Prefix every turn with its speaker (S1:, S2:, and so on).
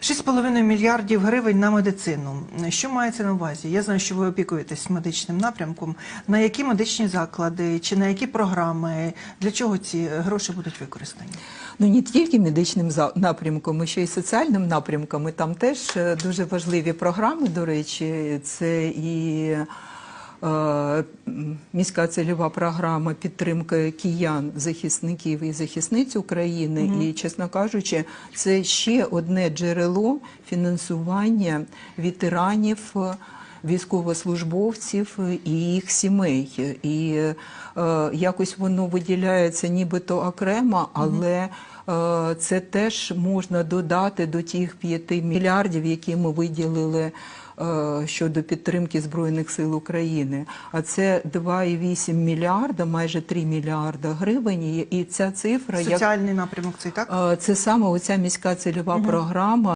S1: 6,5 мільярдів гривень на медицину. Що мається на увазі? Я знаю, що ви опікуєтесь медичним напрямком. На які медичні заклади чи на які програми? Для чого ці гроші будуть використані?
S2: Ну не тільки медичним напрямком, а ще й соціальним напрямком. І там теж е, дуже важливі програми. До речі, це і міська цільова програма підтримки киян, захисників і захисниць України. І, чесно кажучи, це ще одне джерело фінансування ветеранів. Військовослужбовців і їх сімей, і е, якось воно виділяється нібито окремо, але е, це теж можна додати до тих 5 мільярдів, які ми виділили е, щодо підтримки Збройних сил України. А це 2,8 мільярда, майже 3 мільярда гривень. І- ця цифра як
S1: Соціальний напрямок цей так?
S2: е, це саме оця міська цільова програма.